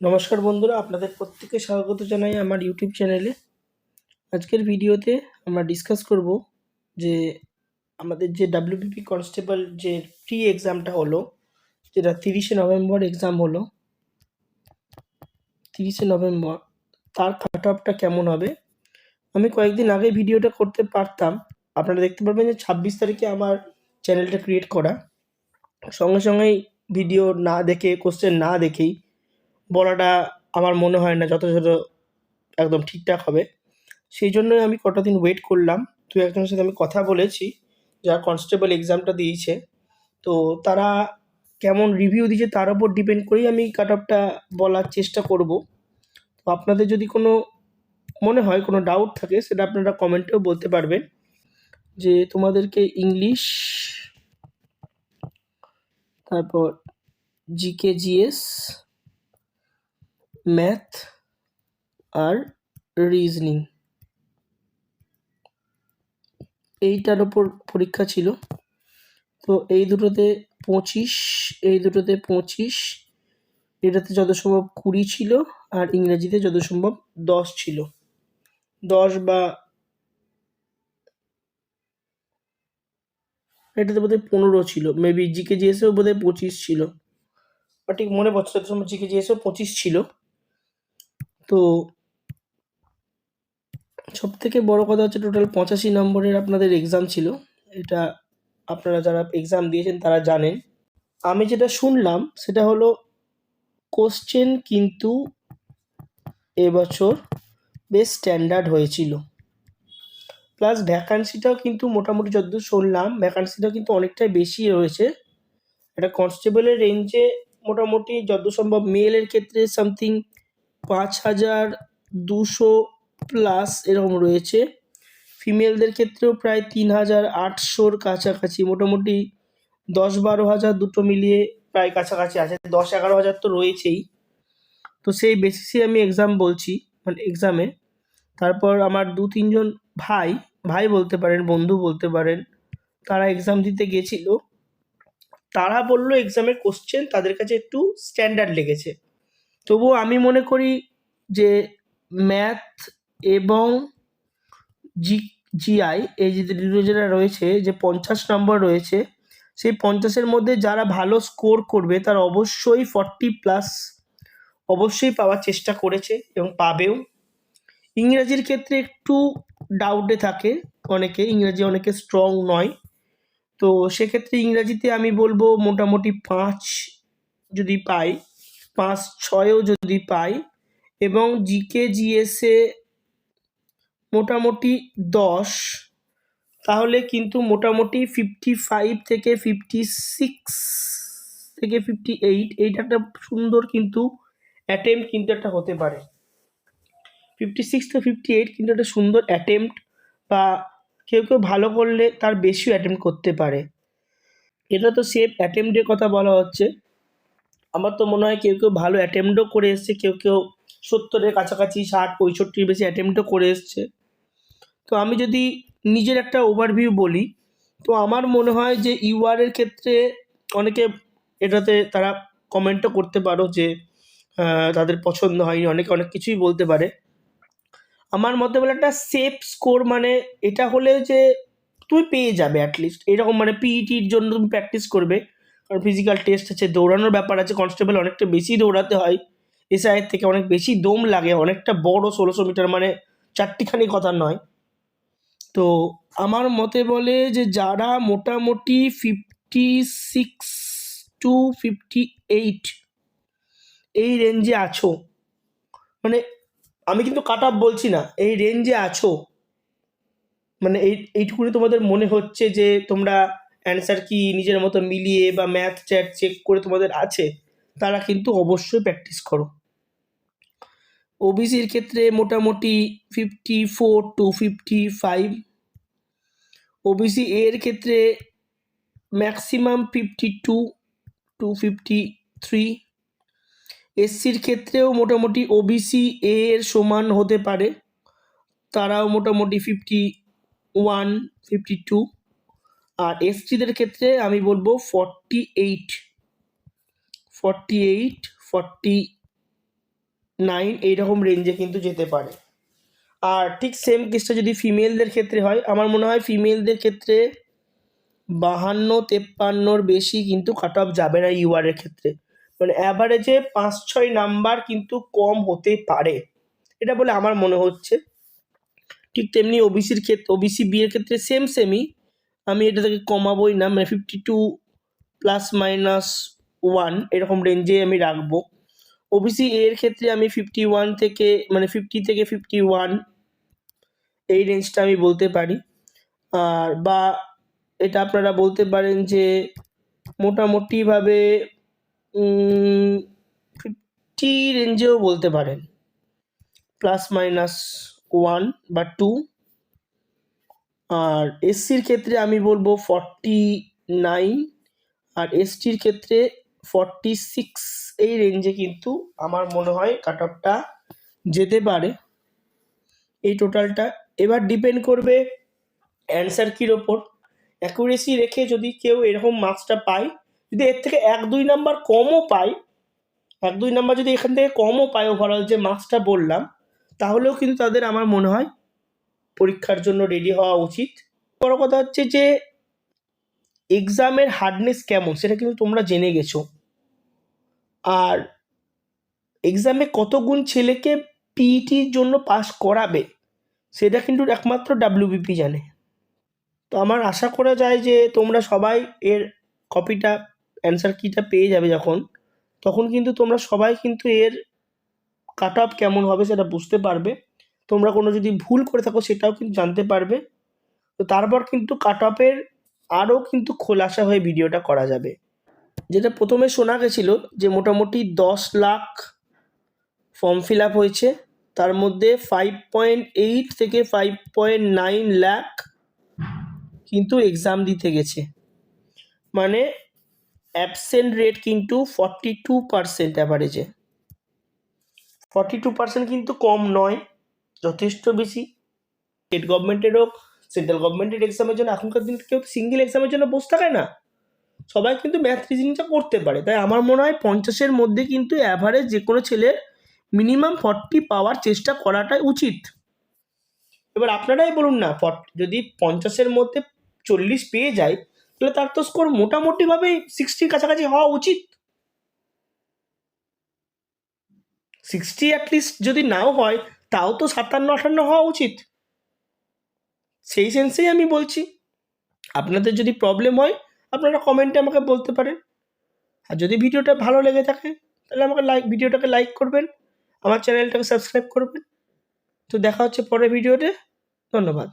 নমস্কার বন্ধুরা, আপনাদের প্রত্যেককে স্বাগত জানাই আমার ইউটিউব চ্যানেলে আজকের ভিডিওতে আমরা ডিসকাস করব যে আমাদের যে ডাব্লিউবিপি কনস্টেবল যে প্রি এক্সামটা হলো, যেটা তিরিশে নভেম্বর এক্সাম হলো, তিরিশে নভেম্বর, তার কাট অফটা কেমন হবে? আমি কয়েকদিন আগে ভিডিওটা করতে পারতাম। আপনারা দেখতে পারবেন যে ছাব্বিশ তারিখে আমার চ্যানেলটা ক্রিয়েট করা। সঙ্গে সঙ্গেই ভিডিও না দেখে কোশ্চেন না দেখেই বলাটা আমার মনে হয় না যথাযথ একদম ঠিকঠাক হবে। সেই জন্যই আমি কটা দিন ওয়েট করলাম। দু একজনের সাথে আমি কথা বলেছি যারা কনস্টেবল এক্সামটা দিয়েছে। তো তারা কেমন রিভিউ দিয়েছে তার উপর ডিপেন্ড করেই আমি কাট অফটা বলার চেষ্টা করব। তো আপনাদের যদি কোনো মনে হয়, কোনো ডাউট থাকে, সেটা আপনারা কমেন্টেও বলতে পারবেন। যে তোমাদেরকে ইংলিশ তারপর জিকে জিএস ম্যাথ আর রিজনিং। এইটার ওপর পরীক্ষা ছিল। তো এই দুটোতে পঁচিশ, এই দুটোতে পঁচিশ, এটাতে যত সম্ভব কুড়ি ছিল আর ইংরেজিতে যত সম্ভব দশ ছিল। দশ বা এটাতে বোধহয় পনেরো ছিল। মেবি জিকে জিএসেও বোধহয় পঁচিশ ছিল। ঠিক মনে পড়ছে যত সম্ভব জিকে জিএসেও পঁচিশ ছিল। তো সব থেকে বড় কথা হচ্ছে টোটাল পঁচাশি নম্বরের আপনাদের এক্সাম ছিল। এটা আপনারা যারা এক্সাম দিয়েছেন তারা জানেন। আমি যেটা শুনলাম সেটা হলো কোশ্চেন কিন্তু এবছর বেশ স্ট্যান্ডার্ড হয়েছিল। প্লাস ভ্যাকান্সিটাও কিন্তু মোটামুটি যতদূর শুনলাম ভ্যাকান্সিটাও কিন্তু অনেকটাই বেশি রয়েছে। একটা কনস্টেবলের রেঞ্জে মোটামুটি যত সম্ভব মেলের ক্ষেত্রে সামথিং পাঁচ হাজার দুশো প্লাস এরকম রয়েছে। ফিমেলদের ক্ষেত্রেও প্রায় তিন হাজার আটশোর কাছাকাছি, মোটামুটি দশ বারো হাজার দুটো মিলিয়ে প্রায় কাছাকাছি আছে, দশ এগারো হাজার তো রয়েছেই। তো সেই বেসিসে আমি এক্সাম বলছি মানে এক্সামে তারপর আমার দু তিনজন ভাই ভাই বলতে পারেন, বন্ধু বলতে পারেন, তারা এক্সাম দিতে গেছিল। তারা বলল এক্সামের কোশ্চেন তাদের কাছে একটু স্ট্যান্ডার্ড লেগেছে। তবুও আমি মনে করি যে ম্যাথ এবং জি, জিআই, এই যে দুটো রয়েছে, যে পঞ্চাশ নম্বর রয়েছে, সেই পঞ্চাশের মধ্যে যারা ভালো স্কোর করবে, তারা অবশ্যই ফর্টি প্লাস অবশ্যই পাওয়ার চেষ্টা করেছে এবং পাবেও। ইংরাজির ক্ষেত্রে একটু ডাউটে থাকে অনেকে, ইংরাজি অনেকে স্ট্রং নয়। তো সেক্ষেত্রে ইংরাজিতে আমি বলব মোটামুটি পাঁচ যদি পাই পাঁচ ছয়ও যদি পাই এবং জিকে জিএসে মোটামুটি দশ, তাহলে কিন্তু মোটামুটি ফিফটি ফাইভ থেকে ফিফটি সিক্স থেকে ফিফটি এইট এইটা একটা সুন্দর কিন্তু অ্যাটেম্প কিন্তু একটা হতে পারে। ফিফটি সিক্স থেকে ফিফটি এইট কিন্তু একটা সুন্দর অ্যাটেম্পট বা কেউ কেউ ভালো করলে তার বেশিও অ্যাটেম্প করতে পারে। এটা তো সেফ অ্যাটেম্পের কথা বলা হচ্ছে। আমার তো মনে হয় কেউ কেউ ভালো অ্যাটেম্পটও করে এসছে, কেউ কেউ সত্তরের কাছাকাছি, ষাট, পঁয়ষট্টির বেশি অ্যাটেম্পটও করে এসছে। তো আমি যদি নিজের একটা ওভারভিউ বলি, তো আমার মনে হয় যে ইউআরের ক্ষেত্রে অনেকে এটাতে তারা কমেন্টও করতে পারো যে তাদের পছন্দ হয়নি, অনেকে অনেক কিছুই বলতে পারে। আমার মতে বলে একটা সেফ স্কোর মানে এটা হলে যে, তুমি পেয়ে যাবে অ্যাটলিস্ট এরকম মানে পিইটির জন্য তুমি প্র্যাকটিস করবে। কারণ ফিজিক্যাল টেস্ট আছে, দৌড়ানোর ব্যাপার আছে কনস্টেবল অনেকটা বেশি দৌড়াতে হয়। এসআইয়ের থেকে অনেক বেশি দম লাগে, অনেকটা বড় ষোলোশো মিটার মানে চারটিখানি কথা নয়। তো আমার মতে বলে যে যারা মোটামুটি fifty six to fifty eight এই রেঞ্জে আছো মানে আমি কিন্তু কাট অফ বলছি না, এই রেঞ্জে আছো মানে এই, এইটুকুনি তোমাদের মনে হচ্ছে যে তোমরা অ্যান্সার কি নিজের মতো মিলিয়ে বা ম্যাথ চ্যাট চেক করে তোমাদের আছে, তারা কিন্তু অবশ্যই প্র্যাকটিস করো। ওবিসির ক্ষেত্রে মোটামুটি fifty four to fifty five OBC এর ক্ষেত্রে maximum fifty two to fifty three এসসির ক্ষেত্রেও মোটামুটি ওবিসি এর সমান হতে পারে, তারাও মোটামুটি ফিফটি ওয়ান ফিফটি টু আর এসটিদের ক্ষেত্রে আমি বলব forty eight forty eight forty nine এইরকম রেঞ্জে কিন্তু যেতে পারে। আর ঠিক সেম কেসটা যদি ফিমেলদের ক্ষেত্রে হয়, আমার মনে হয় ফিমেলদের ক্ষেত্রে বাহান্ন, তেপ্পান্নর বেশি কিন্তু কাট অফ যাবে না ইউআরের ক্ষেত্রে। মানে অ্যাভারেজে পাঁচ ছয় নাম্বার কিন্তু কম হতে পারে। এটা বলে আমার মনে হচ্ছে। ঠিক তেমনি ওবিসির ক্ষেত্রে ওবিসি বিয়ের ক্ষেত্রে সেম সেমই আমি এটা থেকে কমাবোই না মানে fifty two plus minus one এরকম রেঞ্জে আমি রাখব। ওবিসি এর ক্ষেত্রে আমি ফিফটি ওয়ান থেকে মানে ফিফটি থেকে ফিফটি ওয়ান এই রেঞ্জটা আমি বলতে পারি। আর বা এটা আপনারা বলতে পারেন যে মোটামুটিভাবে ফিফটি রেঞ্জেও বলতে পারেন। প্লাস মাইনাস ওয়ান বা টু আর এসসির ক্ষেত্রে আমি বলব ফর্টি নাইন আর এসটির ক্ষেত্রে ফর্টি সিক্স এই রেঞ্জে কিন্তু আমার মনে হয় কাট অফটা যেতে পারে। এই টোটালটা এবার ডিপেন্ড করবে অ্যান্সার কির ওপর। অ্যাকুরেসি রেখে যদি কেউ এরকম মার্কসটা পায়, যদি এর থেকে এক দুই নাম্বার কমও পায়, এক দুই নাম্বার যদি এখান থেকে কমও পায় ওভারঅল যে মার্কসটা বললাম, তাহলেও কিন্তু তাদের আমার মনে হয় পরীক্ষার জন্য রেডি হওয়া উচিত। বড় কথা হচ্ছে যে এক্সামের হার্ডনেস কেমন সেটা কিন্তু তোমরা জেনে গেছো। আর এক্সামে কত গুণ ছেলেকে পিইটির জন্য পাস করাবে, সেটা কিন্তু একমাত্র ডাব্লিউবিপি জানে। তো আমার আশা করা যায় যে, তোমরা সবাই এর কপিটা অ্যান্সার কিটা পেয়ে যাবে যখন, তখন কিন্তু তোমরা সবাই কিন্তু এর কাট অফ কেমন হবে সেটা বুঝতে পারবে। তোমরা কোনো যদি ভুল করে থাকো সেটাও কিন্তু জানতে পারবে। তো তারপর কিন্তু কাট অফের আরও কিন্তু খোলাসা হয়ে ভিডিওটা করা যাবে। যেটা প্রথমে শোনা গেছিল যে মোটামুটি দশ লাখ ফর্ম ফিল আপ হয়েছে। তার মধ্যে ফাইভ পয়েন্ট এইট থেকে ফাইভ পয়েন্ট নাইন লাখ কিন্তু এক্সাম দিতে গেছে। মানে অ্যাবসেন্ট রেট কিন্তু ফর্টি টু পার্সেন্ট অ্যাভারেজে ফর্টি টু পার্সেন্ট কিন্তু কম নয়। যথেষ্ট বেশি। স্টেট গভর্নমেন্টের হোক সেন্ট্রাল গভর্নমেন্টের এক্সামের জন্য এখনকার দিন কেউ সিঙ্গেল এক্সামের জন্য বসে থাকে না। সবাই কিন্তু ম্যাথ রিজনিংটা করতে পারে। তাই আমার মনে হয় পঞ্চাশের মধ্যে কিন্তু অ্যাভারেজ যে কোনো ছেলের মিনিমাম ফর্টি পাওয়ার চেষ্টা করাটাই উচিত। এবার আপনারাই বলুন না, ফর্টি যদি পঞ্চাশের মধ্যে চল্লিশ পেয়ে যায়, তাহলে তার তো স্কোর মোটামুটিভাবেই সিক্সটির কাছাকাছি হওয়া উচিত। সিক্সটি অ্যাটলিস্ট যদি নাও হয় তাও তো সাতান্ন, আটান্ন হওয়া উচিত। সেই সেন্সেই আমি বলছি। আপনাদের যদি প্রবলেম হয়, আপনারা কমেন্টে আমাকে বলতে পারেন। আর যদি ভিডিওটা ভালো লেগে থাকে, তাহলে আমাকে লাইক ভিডিওটাকে লাইক করবেন। আমার চ্যানেলটাকে সাবস্ক্রাইব করবেন। তো দেখা হচ্ছে পরের ভিডিওতে ধন্যবাদ।